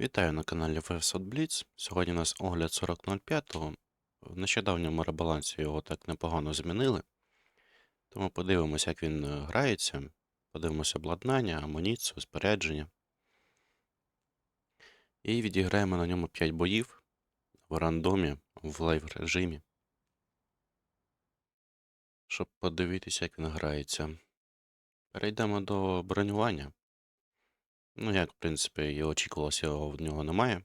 Вітаю на каналі VFSOT Blitz. Сьогодні у нас огляд 40.05. В нещодавньому ребалансі його так непогано змінили. Тому подивимося, як він е, грається. Подивимося обладнання, амуніцію, спорядження. І відіграємо на ньому 5 боїв в рандомі, в лайв режимі. Щоб подивитися, як він грається. Перейдемо до бронювання. Ну, як, в принципі, і очікувалося, його в нього немає.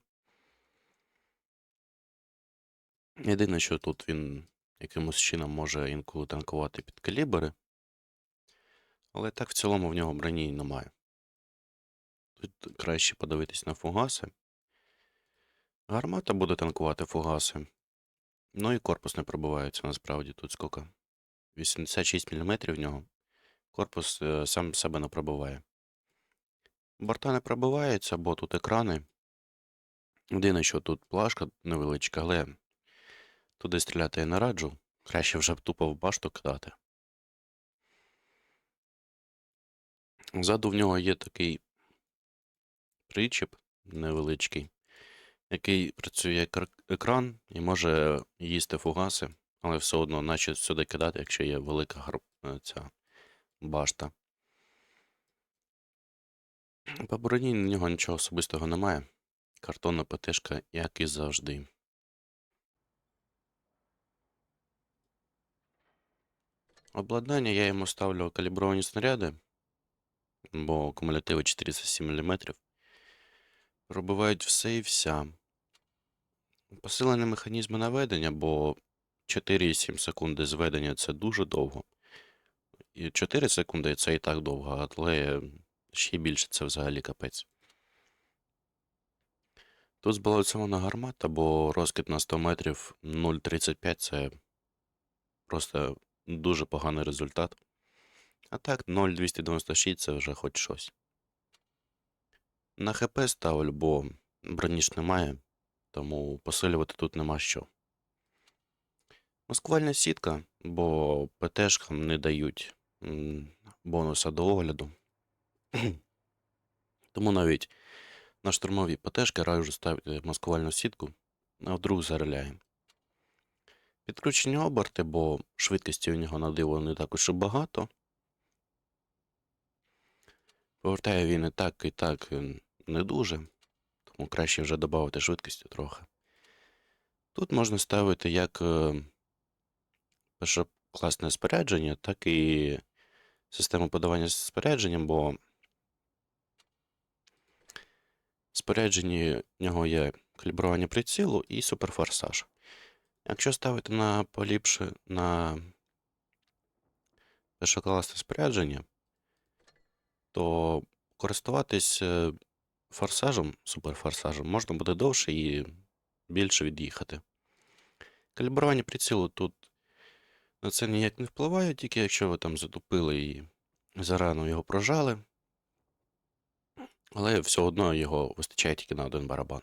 Єдине, що тут він якимось чином може інколи танкувати під калібри. Але так в цілому в нього броні немає. Тут краще подивитись на фугаси. Гармата буде танкувати фугаси. Ну і корпус не пробивається насправді тут скільки. 86 мм в нього. Корпус е, сам себе не пробиває. Борта не пробиваються, бо тут екрани. Єдине, що тут плашка невеличка, але туди стріляти я не раджу. Краще вже б тупо в башту кидати. Ззаду в нього є такий причіп невеличкий, який працює як екран і може їсти фугаси, але все одно, наче сюди кидати, якщо є велика е, ця башта. По броні на нього нічого особистого немає. Картонна ПТшка, як і завжди. Обладнання я йому ставлю калібровані снаряди, бо кумулятиви 407 мм. Пробивають все і вся. Посилені механізми наведення, бо 4,7 секунди зведення це дуже довго. І 4 секунди це і так довго, але ще більше це взагалі капець. Тут збалансована гармата, бо розкид на 100 метрів 0,35 це просто дуже поганий результат. А так, 0,296 це вже хоч щось. На ХП ставлю, бо броні ж немає, тому посилювати тут нема що. Маскувальна сітка, бо ПТшкам не дають бонуса до огляду. Тому навіть на штурмові ПТшки раджу ставити маскувальну сітку, а вдруг зариляє. Підключені оберти, бо швидкості у нього на диво не так уж багато. Повертає він і так, і так е, не дуже, тому краще вже додати швидкості трохи. Тут можна ставити як е, першокласне спорядження, так і систему подавання спорядженням, бо в спорядженні нього є калібрування прицілу і суперфорсаж. Якщо ставити на поліпше на першокласне спорядження, то користуватись е, форсажем, суперфорсажем можна буде довше і більше від'їхати. Калібрування прицілу тут на це ніяк не впливає, тільки якщо ви там затупили і зарано його прожали. Але все одно його вистачає тільки на один барабан.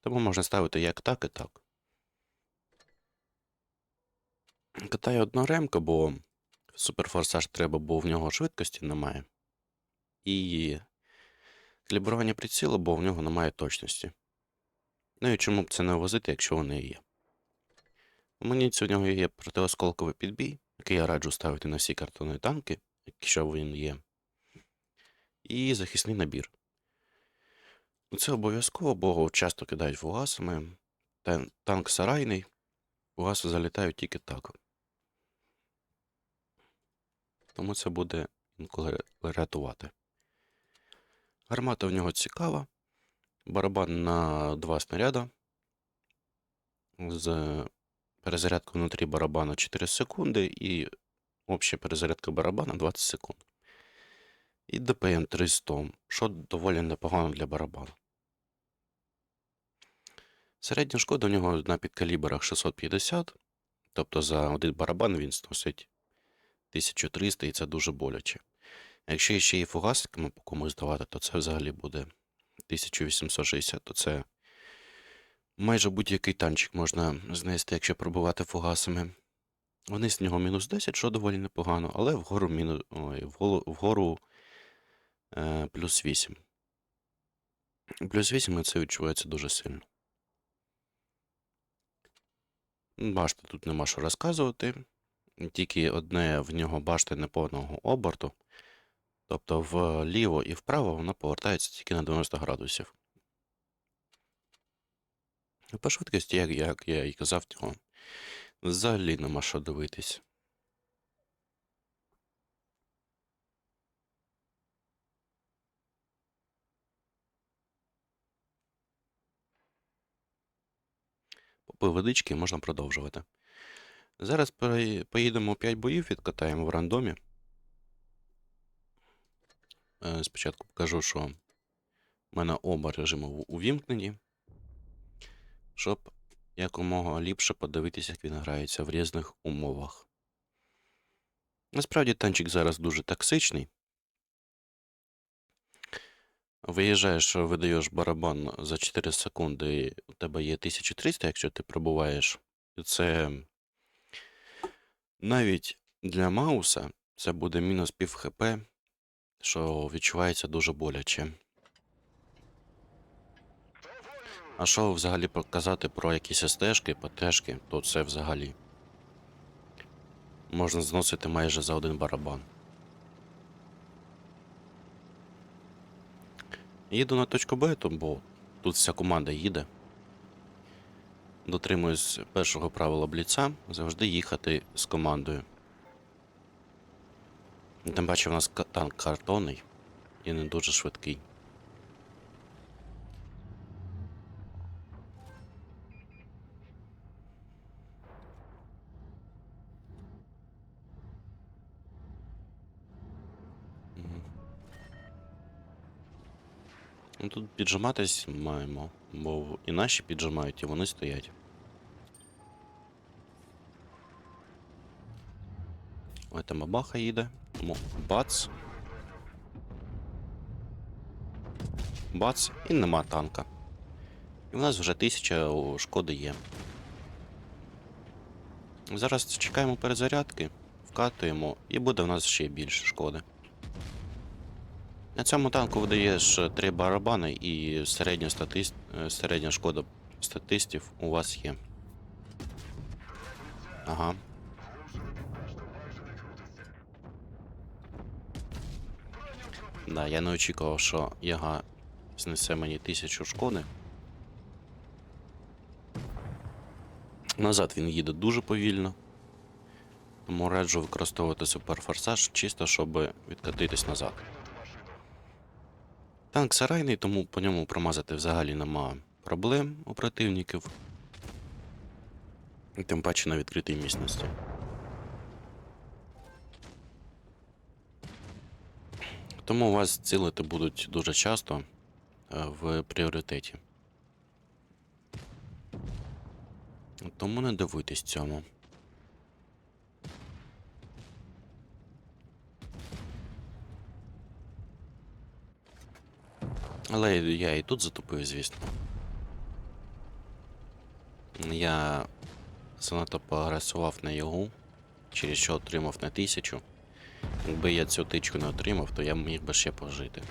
Тому можна ставити як так і так. Катаю одна ремка, бо суперфорсаж треба, бо в нього швидкості немає. І калібрування прицілу, бо в нього немає точності. Ну і чому б це не возити, якщо вони є. Амуніція у нього є протиосколковий підбій, який я раджу ставити на всі картонні танки, якщо він є. І захисний набір. Ну, Це обов'язково, бо часто кидають фугасами. Танк сарайний, фугаси залітають тільки так. Тому це буде інколи рятувати. Гармата в нього цікава. Барабан на два снаряда. З перезарядкою внутрі барабана 4 секунди і обща перезарядка барабана 20 секунд. І ДПМ 300, що доволі непогано для барабану. Середня шкода у нього на підкалібрах 650, тобто за один барабан він сносить 1300 і це дуже боляче. Якщо ще і фугасиками по комусь давати, то це взагалі буде 1860, то це майже будь-який танчик можна знести, якщо пробувати фугасами. Вниз з нього мінус 10, що доволі непогано, але вгору, мінус, ой, вгору, вгору плюс 8. Плюс 8 і це відчувається дуже сильно. Башти тут нема що розказувати. Тільки одне в нього башти неповного оберту. Тобто вліво і вправо вона повертається тільки на 90 градусів. По швидкості, як, я і казав, нього взагалі нема що дивитись. Попив водички можна продовжувати. Зараз поїдемо 5 боїв, відкатаємо в рандомі. Е, Спочатку покажу, що в мене оба режими увімкнені, щоб якомога ліпше подивитися, як він грається в різних умовах. Насправді танчик зараз дуже токсичний. Виїжджаєш, видаєш барабан за 4 секунди, і у тебе є 1300, якщо ти пробуваєш. Це навіть для Мауса це буде мінус пів хп, що відчувається дуже боляче. А що взагалі показати про якісь стежки, ПТшки, то це взагалі можна зносити майже за один барабан. Їду на точку Б, бо тут вся команда їде. Дотримуюсь першого правила бліца завжди їхати з командою. Тим паче в нас танк картонний і не дуже швидкий. Ну, тут піджиматись маємо, бо і наші піджимають, і вони стоять. Ой, там бабаха їде. Тому бац. Бац, і нема танка. І в нас вже тисяча шкоди є. Зараз чекаємо перезарядки, вкатуємо, і буде в нас ще більше шкоди. На цьому танку видаєш 3 барабани і середня, статист... е, середня шкода статистів у вас є. Ага. Да, я не очікував, що яга знесе мені тисячу шкоди. Назад він їде дуже повільно. Тому раджу використовувати суперфорсаж чисто, щоб відкатитись назад. Танк сарайний, тому по ньому промазати взагалі нема проблем у противників. І Тим паче на відкритій місності. Тому вас цілити будуть дуже часто е, в пріоритеті. Тому не дивуйтесь цьому. Але я і тут затупив, звісно. Я занадто поагресував на його, через що отримав на тисячу. Якби я цю тичку не отримав, то я міг би ще пожити.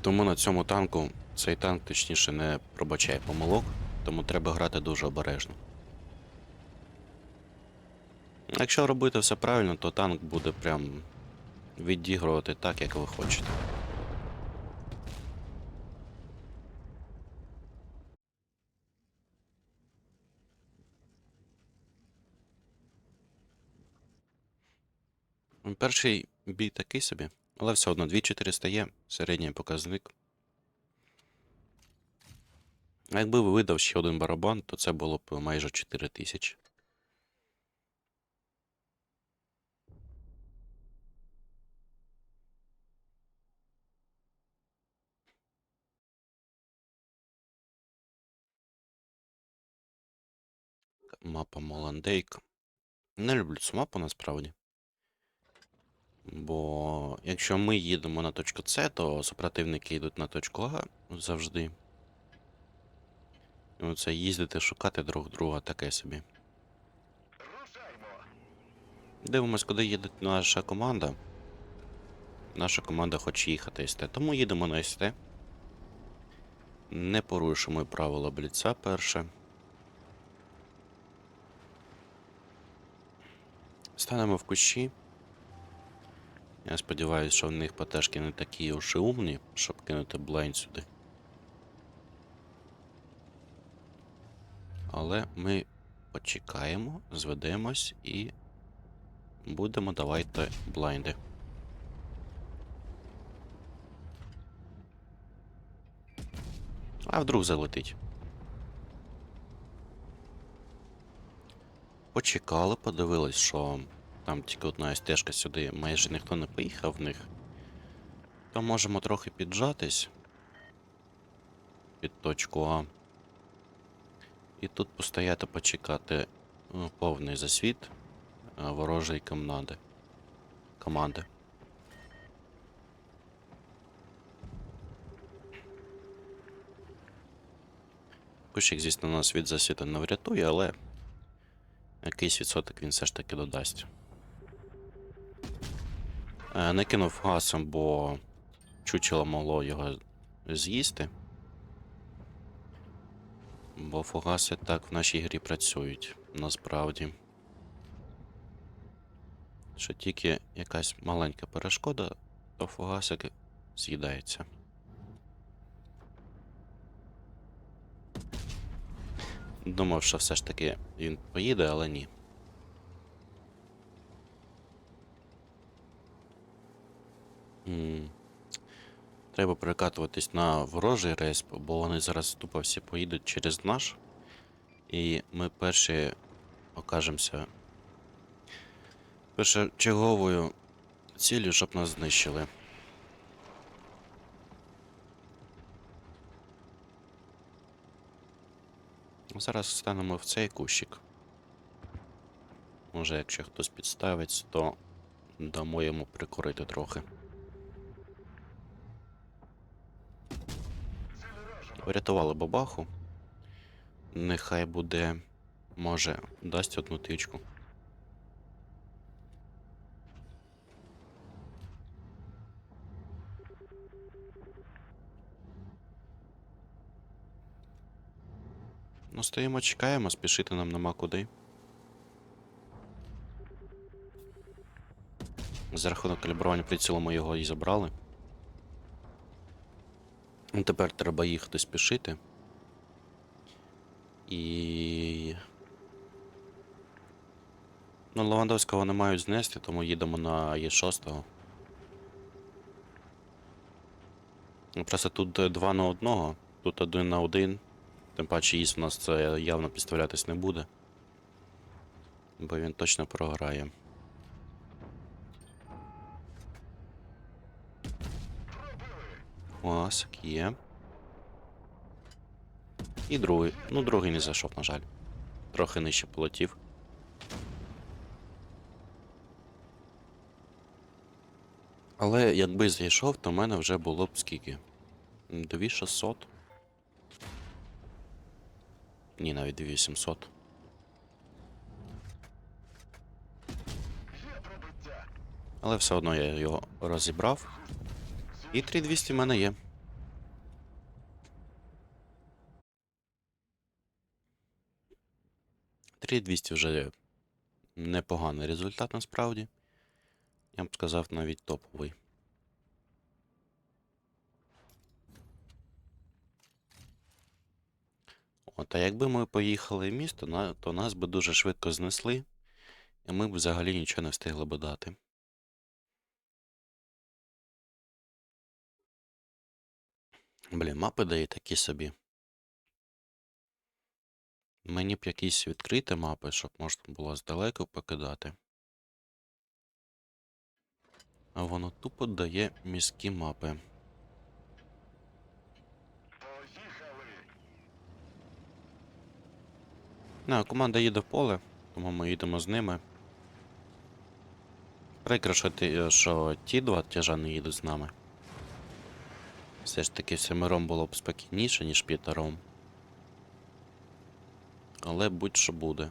Тому на цьому танку цей танк точніше не пробачає помилок, тому треба грати дуже обережно. Якщо робити все правильно, то танк буде прям відігрувати так, як ви хочете. Перший бій такий собі, але все одно 2400 є, середній показник. А Якби ви видав ще один барабан, то це було б майже 4000. Мапа Моландейк. Не люблю цю мапу насправді. Бо якщо ми їдемо на точку С, то супротивники йдуть на точку А завжди. І оце їздити, шукати друг друга таке собі. Дивимось, куди їде наша команда. наша команда хоче їхати СТ. Тому їдемо на СТ. Не порушимо правила бліца перше. Станемо в кущі. Я сподіваюся, що в них ПТшки не такі уж і умні, щоб кинути блайн сюди. Але ми почекаємо, зведемось і будемо давайте блайнди. А вдруг залетить. Почекали, подивились, що там тільки одна стежка сюди, майже ніхто не поїхав в них. То можемо трохи піджатись під точку А. І тут постояти почекати ну, повний засвіт е, ворожої команди. команди. Кущик, звісно, нас від засвіту не врятує, але якийсь відсоток він все ж таки додасть. Не кинув гасом, бо чучело могло його з'їсти. Бо фугаси так в нашій грі працюють, насправді. Що тільки якась маленька перешкода, то фугасик з'їдається. Думав, що все ж таки він поїде, але ні. Треба перекатуватись на ворожий рейс, бо вони зараз тупо всі поїдуть через наш. І ми перші окажемося першочерговою ціллю, щоб нас знищили. Зараз станемо в цей кущик. Може, якщо хтось підставить, то дамо йому прикурити трохи. Врятували бабаху. Нехай буде. Може, дасть одну тичку. Ну, стоїмо, чекаємо, спішити нам нема куди. За рахунок калібрування прицілу ми його і забрали. Ну, Тепер треба їхати спішити. І. Ну, Левандовського не мають знести, тому їдемо на Є6. Ну, Просто тут 2 на 1, тут 1 на 1. Тим паче їсть у нас це явно підставлятись не буде. Бо він точно програє. Класик є. І другий. Ну, другий не зайшов, на жаль. Трохи нижче полетів. Але якби зайшов, то в мене вже було б скільки? 2600. Ні, навіть 2700. Але все одно я його розібрав. І 3200 в мене є. 200 вже непоганий результат насправді. Я б сказав навіть топовий. От, а якби ми поїхали в місто, то нас би дуже швидко знесли, і ми б взагалі нічого не встигли би дати. Блін, мапи дає такі собі. Мені б якісь відкриті мапи, щоб можна було здалеку покидати. А воно тупо дає міські мапи. Не, команда їде в поле, тому ми їдемо з ними. Прикро, що, ти, що ті два тяжа не їдуть з нами. Все ж таки семером було б спокійніше, ніж п'ятером. Але будь-що буде.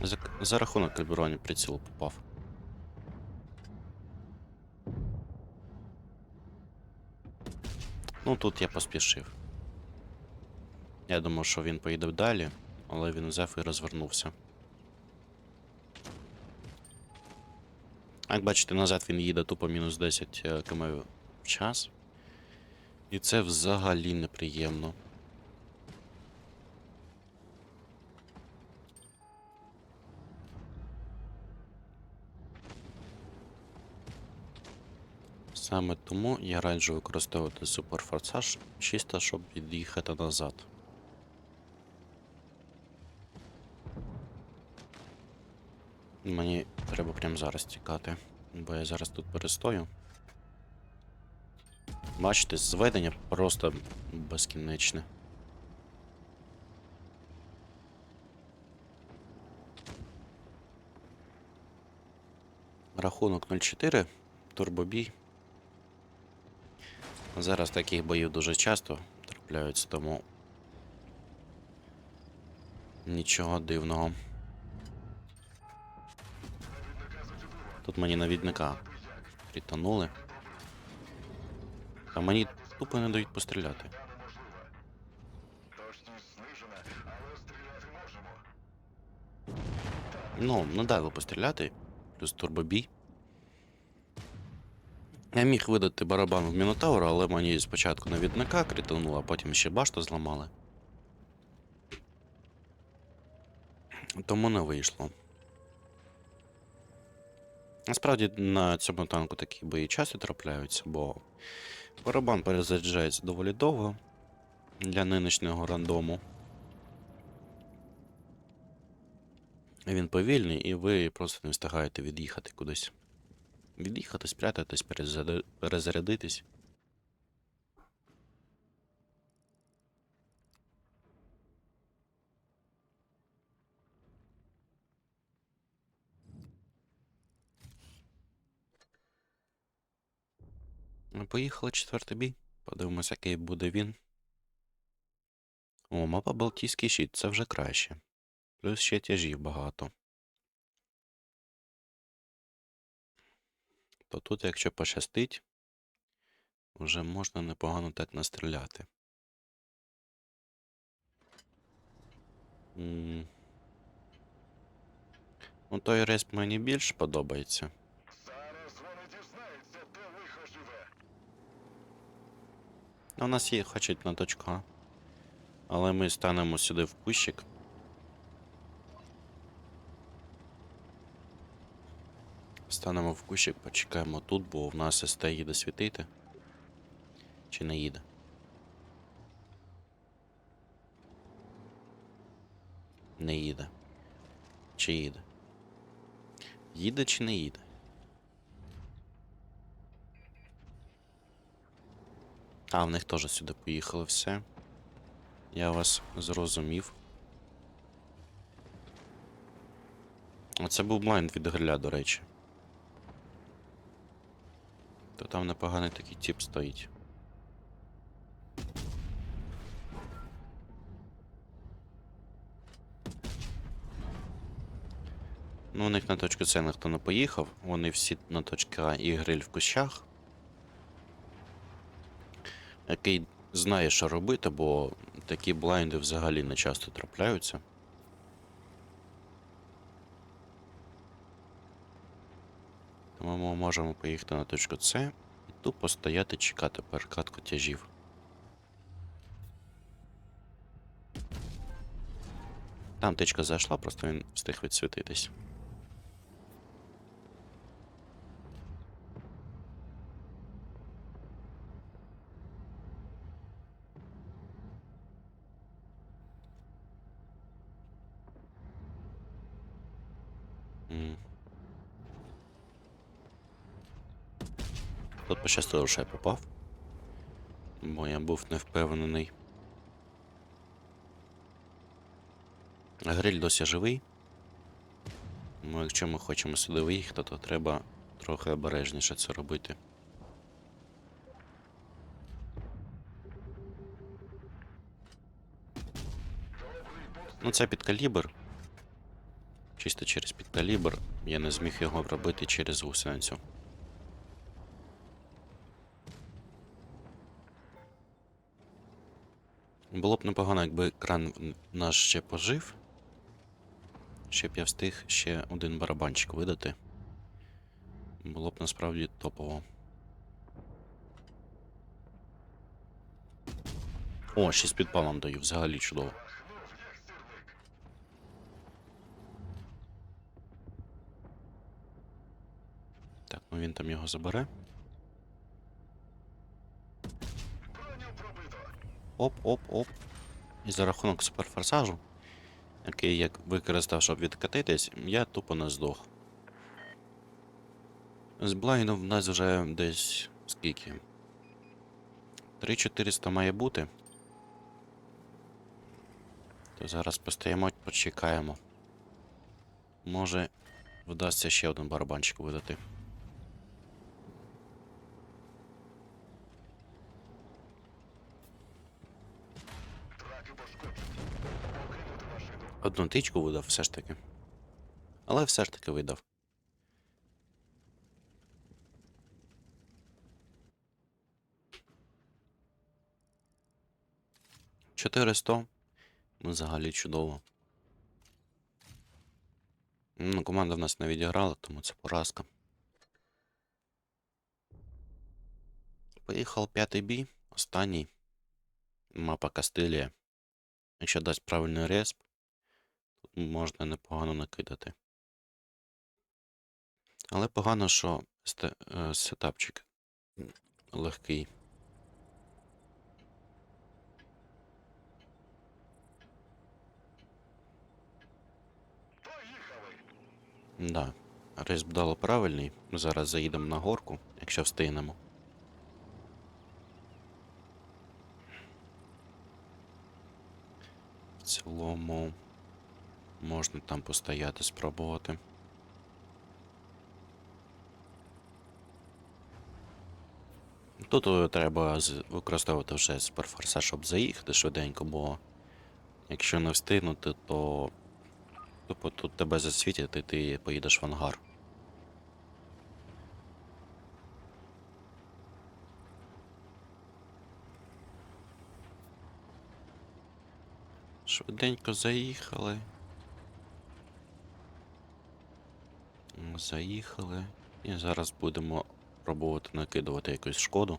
За, за рахунок кальбуроні прицілу попав. Ну тут я поспішив. Я думав, що він поїде далі але він взяв і розвернувся. Як бачите, назад він їде тупо мінус 10 е, км в час. І це взагалі неприємно. Саме тому я раджу використовувати суперфорсаж чисто, щоб від'їхати назад. Мені треба прямо зараз тікати, бо я зараз тут перестою. Бачите, зведення просто безкінечне. Рахунок 0-4, турбобій. Зараз таких боїв дуже часто трапляються, тому нічого дивного. Тут мені навідника притонули. А мені тупо не дають постріляти. Ну, не постріляти, плюс турбобій. Я міг видати барабан в Мінотавра, але мені спочатку навідника критануло, а потім ще башту зламали. Тому не вийшло. Насправді на цьому танку такі бої часто трапляються, бо барабан перезаряджається доволі довго для нинішнього рандому. Він повільний, і ви просто не встигаєте від'їхати кудись. Від'їхати, спрятатись, перезаря- перезарядитись. Ми Поїхали четвертий бій. Подивимося, який буде він. О, мапа Балтійський щит, це вже краще. Плюс ще тяжів багато. То тут, якщо пощастить, вже можна непогано так настріляти. М. Ну, той респ мені більш подобається. Ну, У нас є хочуть на точку. Але ми станемо сюди в кущик. Станемо в кущик, почекаємо тут, бо в нас СТ їде світити. Чи не їде? Не їде. Чи їде? Їде чи не їде? А, в них теж сюди поїхали все. Я вас зрозумів. Оце був блайнд від гриля, до речі. То там непоганий такий тип стоїть. Ну, у них на точку С ніхто не поїхав. Вони всі на точку А і гриль в кущах. Який знає, що робити, бо такі блайнди взагалі не часто трапляються. Тому ми можемо поїхати на точку С і тупо стояти чекати перекатку тяжів. Там тичка зайшла, просто він встиг відсвітитись. М. Тут пощастило, що я попав. Бо я був не впевнений. Гриль досі живий. Ну, якщо ми хочемо сюди виїхати, то треба трохи обережніше це робити. Ну, це під калібр. чисто через підкалібр. Я не зміг його робити через гусеницю. Було б непогано, якби кран наш ще пожив. Щоб я встиг ще один барабанчик видати. Було б насправді топово. О, ще з підпалом даю, взагалі чудово. Так, ну він там його забере. Оп, оп, оп. І за рахунок суперфорсажу, який я використав, щоб відкатитись, я тупо не здох. З блайну в нас вже десь скільки? 3400 має бути. То зараз постоїмо, почекаємо. Може, вдасться ще один барабанчик видати. Одну тичку видав все ж таки. Але все ж таки видав. Чотириста. Ну, взагалі чудово. Ну, команда в нас не відіграла, тому це поразка. Поїхав п'ятий бій, останній. Мапа Кастилія. Якщо дасть правильний респ, можна непогано накидати. Але погано, що е, сетапчик легкий. Поїхали. Да. Респ дало правильний. Зараз заїдемо на горку, якщо встигнемо. В цілому можна там постояти, спробувати. Тут е, треба використовувати вже суперфорсаж, щоб заїхати швиденько, бо якщо не встигнути, то тупо тут тебе засвітять і ти поїдеш в ангар. Швиденько заїхали. М, Заїхали. І зараз будемо пробувати накидувати якусь шкоду.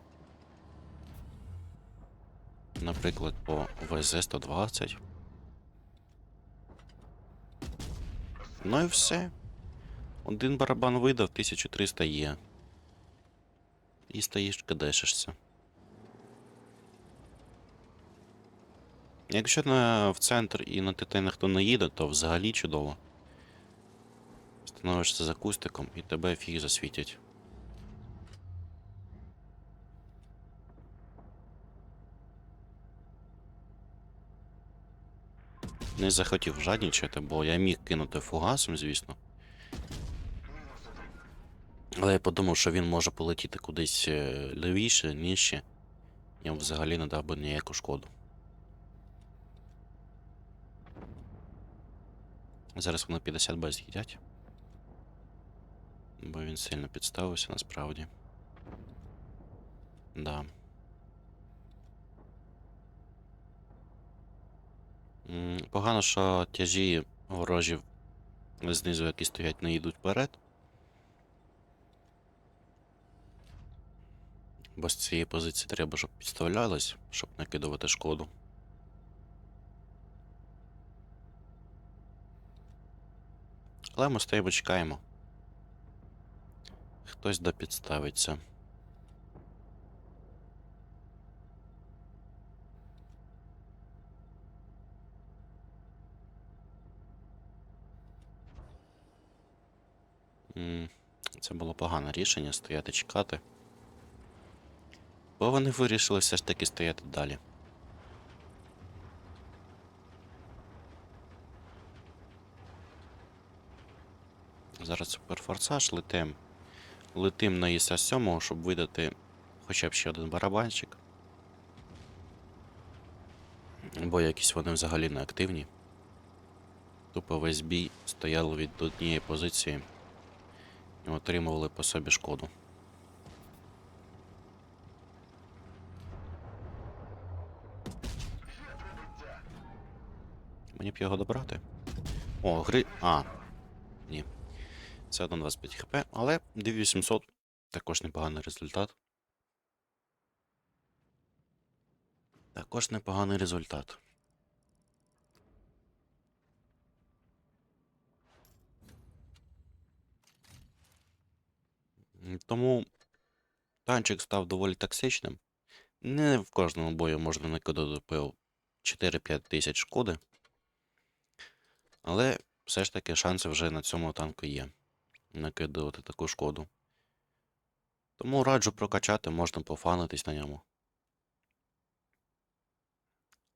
Наприклад, по ВЗ-120. Ну і все. Один барабан видав, 1300 є. І стоїш, кадешишся. Якщо на, в центр і на ТТ ніхто не їде, то взагалі чудово. Становишся за кустиком і тебе фіг засвітять. Не захотів жаднічати, бо я міг кинути фугасом, звісно. Але я подумав, що він може полетіти кудись е, лівіше, нижче. Я взагалі не дав би ніяку шкоду. Зараз вони 50 Б з'їдять. Бо він сильно підставився насправді. Да. Погано, що тяжі ворожі знизу, які стоять, не йдуть вперед. Бо з цієї позиції треба, щоб підставлялись, щоб накидувати шкоду. Але ми стоїмо чекаємо. Хтось да підставиться. Це було погане рішення стояти чекати. Бо вони вирішили все ж таки стояти далі. Зараз суперфорсаж летим. Летим на ІСа 7, щоб видати хоча б ще один барабанчик. Бо якісь вони взагалі не активні. тупо весь бій стояли від однієї позиції і отримували по собі шкоду. Мені б його добрати. О, гри. А. Ні. Це одно 25 хп, але 2800 також непоганий результат. Також непоганий результат. Тому танчик став доволі токсичним. Не в кожному бою можна накидати по 4-5 тисяч шкоди. Але все ж таки шанси вже на цьому танку є. Накидувати таку шкоду. Тому раджу прокачати, можна пофанитись на ньому.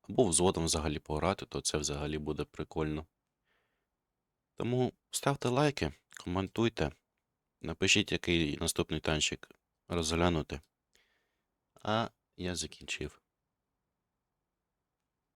Або взводом взагалі пограти, то це взагалі буде прикольно. Тому ставте лайки, коментуйте, напишіть, який наступний танчик розглянути. А я закінчив.